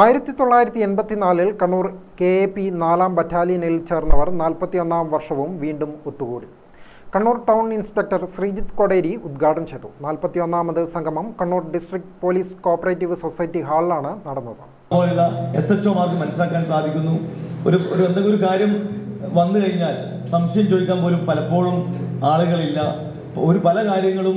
ആയിരത്തി തൊള്ളായിരത്തി എൺപത്തിനാലിൽ കണ്ണൂർ കെ എ പി നാലാം ബറ്റാലിയനിൽ ചേർന്നവർ നാൽപ്പത്തിയൊന്നാം വർഷവും വീണ്ടും ഒത്തുകൂടി. കണ്ണൂർ ടൗൺ ഇൻസ്പെക്ടർ ശ്രീജിത്ത് കൊടേരി ഉദ്ഘാടനം ചെയ്തു. നാൽപ്പത്തിയൊന്നാമത് സംഗമം Kannur district police cooperative society ഹാളിലാണ് നടന്നത്. പോലുള്ള എസ് എച്ച് ഒമാർക്ക് മനസ്സിലാക്കാൻ സാധിക്കുന്നു. ഒരു ഒരു എന്തെങ്കിലും ഒരു കാര്യം വന്നു കഴിഞ്ഞാൽ സംശയം ചോദിക്കാൻ പോലും പലപ്പോഴും ആളുകളില്ല. ഒരു പല കാര്യങ്ങളും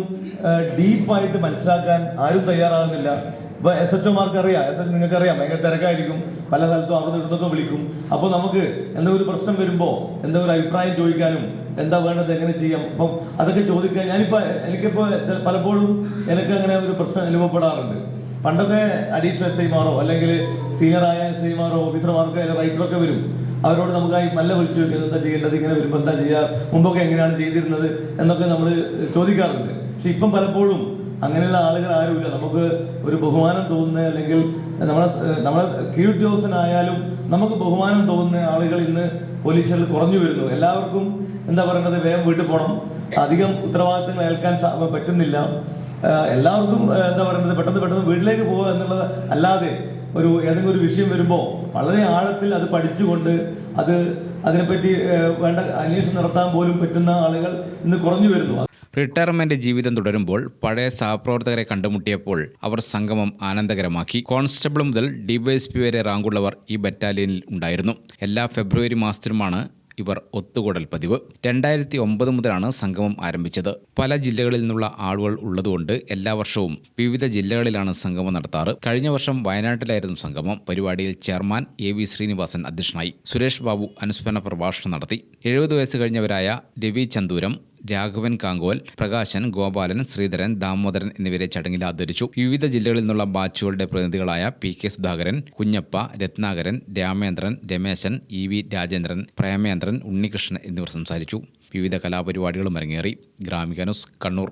ഡീപ്പായിട്ട് മനസ്സിലാക്കാൻ ആരും തയ്യാറാകുന്നില്ല. ഇപ്പൊ എസ് എച്ച് ഒമാർക്ക് അറിയാം. എസ് എച്ച് നിങ്ങൾക്ക് അറിയാം ഭയങ്കര തിരക്കായിരിക്കും. പല സ്ഥലത്തും അവിടെ നിന്നൊക്കെ വിളിക്കും. അപ്പോൾ നമുക്ക് എന്തെങ്കിലും ഒരു പ്രശ്നം വരുമ്പോ എന്തെങ്കിലും ഒരു അഭിപ്രായം ചോദിക്കാനും എന്താ വേണ്ടത് എങ്ങനെ ചെയ്യാം? അപ്പം അതൊക്കെ ചോദിക്കാൻ ഞാനിപ്പോൾ എനിക്കിപ്പോൾ ചെ- പലപ്പോഴും എനിക്ക് അങ്ങനെ ഒരു പ്രശ്നം അനുഭവപ്പെടാറുണ്ട്. പണ്ടൊക്കെ അഡീഷണൽ എസ് ഐമാരോ അല്ലെങ്കിൽ സീനിയറായ എസ് ഐമാരോ ഓഫീസർമാർക്കോ റൈറ്ററൊക്കെ വരും. അവരോട് നമുക്കായി നല്ല വിളിച്ചു ചോദിക്കുന്നത് എന്താ ചെയ്യേണ്ടത് ഇങ്ങനെ വരുമ്പോൾ എന്താ ചെയ്യുക മുമ്പൊക്കെ എങ്ങനെയാണ് ചെയ്തിരുന്നത് എന്നൊക്കെ നമ്മൾ ചോദിക്കാറുണ്ട്. പക്ഷെ ഇപ്പം പലപ്പോഴും അങ്ങനെയുള്ള ആളുകൾ ആരുമില്ല. നമുക്ക് ഒരു ബഹുമാനം തോന്നുന്ന അല്ലെങ്കിൽ നമ്മളെ നമ്മളെ കീഴുദ്യോഗസ്ഥനായാലും നമുക്ക് ബഹുമാനം തോന്നുന്ന ആളുകൾ ഇന്ന് പോലീസുകളിൽ കുറഞ്ഞു വരുന്നു. എല്ലാവർക്കും എന്താ പറയുന്നത് വേഗം വീട്ടിൽ പോകണം അധികം ഉത്തരവാദിത്തങ്ങൾ ഏൽക്കാൻ പറ്റുന്നില്ല. എല്ലാവർക്കും എന്താ പറയുന്നത് പെട്ടെന്ന് പെട്ടെന്ന് വീട്ടിലേക്ക് പോകുക എന്നുള്ളത് അല്ലാതെ ഒരു ഏതെങ്കിലും ഒരു വിഷയം വരുമ്പോൾ വളരെ ആഴത്തിൽ അത് പഠിച്ചുകൊണ്ട് അത് അതിനെപ്പറ്റി വേണ്ട അന്വേഷണം നടത്താൻ പോലും പറ്റുന്ന ആളുകൾ ഇന്ന് കുറഞ്ഞു വരുന്നു. റിട്ടയർമെന്റ് ജീവിതം തുടരുമ്പോൾ പഴയ സഹപ്രവർത്തകരെ കണ്ടുമുട്ടിയപ്പോൾ അവർ സംഗമം ആനന്ദകരമാക്കി. കോൺസ്റ്റബിൾ മുതൽ ഡിവൈഎസ്പി വരെ റാങ്കുള്ളവർ ഈ ബറ്റാലിയനിൽ ഉണ്ടായിരുന്നു. എല്ലാ ഫെബ്രുവരി മാസത്തിലുമാണ് ഇവർ ഒത്തുകൂടൽ പതിവ്. രണ്ടായിരത്തി ഒമ്പത് മുതലാണ് സംഗമം ആരംഭിച്ചത്. പല ജില്ലകളിൽ നിന്നുള്ള ആളുകൾ ഉള്ളതുകൊണ്ട് എല്ലാ വർഷവും വിവിധ ജില്ലകളിലാണ് സംഗമം നടത്താറ്. കഴിഞ്ഞ വർഷം വയനാട്ടിലായിരുന്നു സംഗമം. പരിപാടിയിൽ ചെയർമാൻ എ വി ശ്രീനിവാസൻ അധ്യക്ഷനായി. സുരേഷ് ബാബു അനുസ്മരണ പ്രഭാഷണം നടത്തി. എഴുപത് വയസ്സ് കഴിഞ്ഞവരായ രവി ചന്തൂരം രാഘവൻ കാങ്കോൽ പ്രകാശൻ ഗോപാലൻ ശ്രീധരൻ ദാമോദരൻ എന്നിവരെ ചടങ്ങിൽ ആദരിച്ചു. വിവിധ ജില്ലകളിൽ നിന്നുള്ള ബാച്ചുകളുടെ പ്രതിനിധികളായ P K Sudhakaran Kunhappa Ratnakaran Ramendran Rameshan E V Rajendran Premendran Unnikrishnan എന്നിവർ സംസാരിച്ചു. വിവിധ കലാപരിപാടികളും അരങ്ങേറി. ഗ്രാമിക ന്യൂസ് കണ്ണൂർ.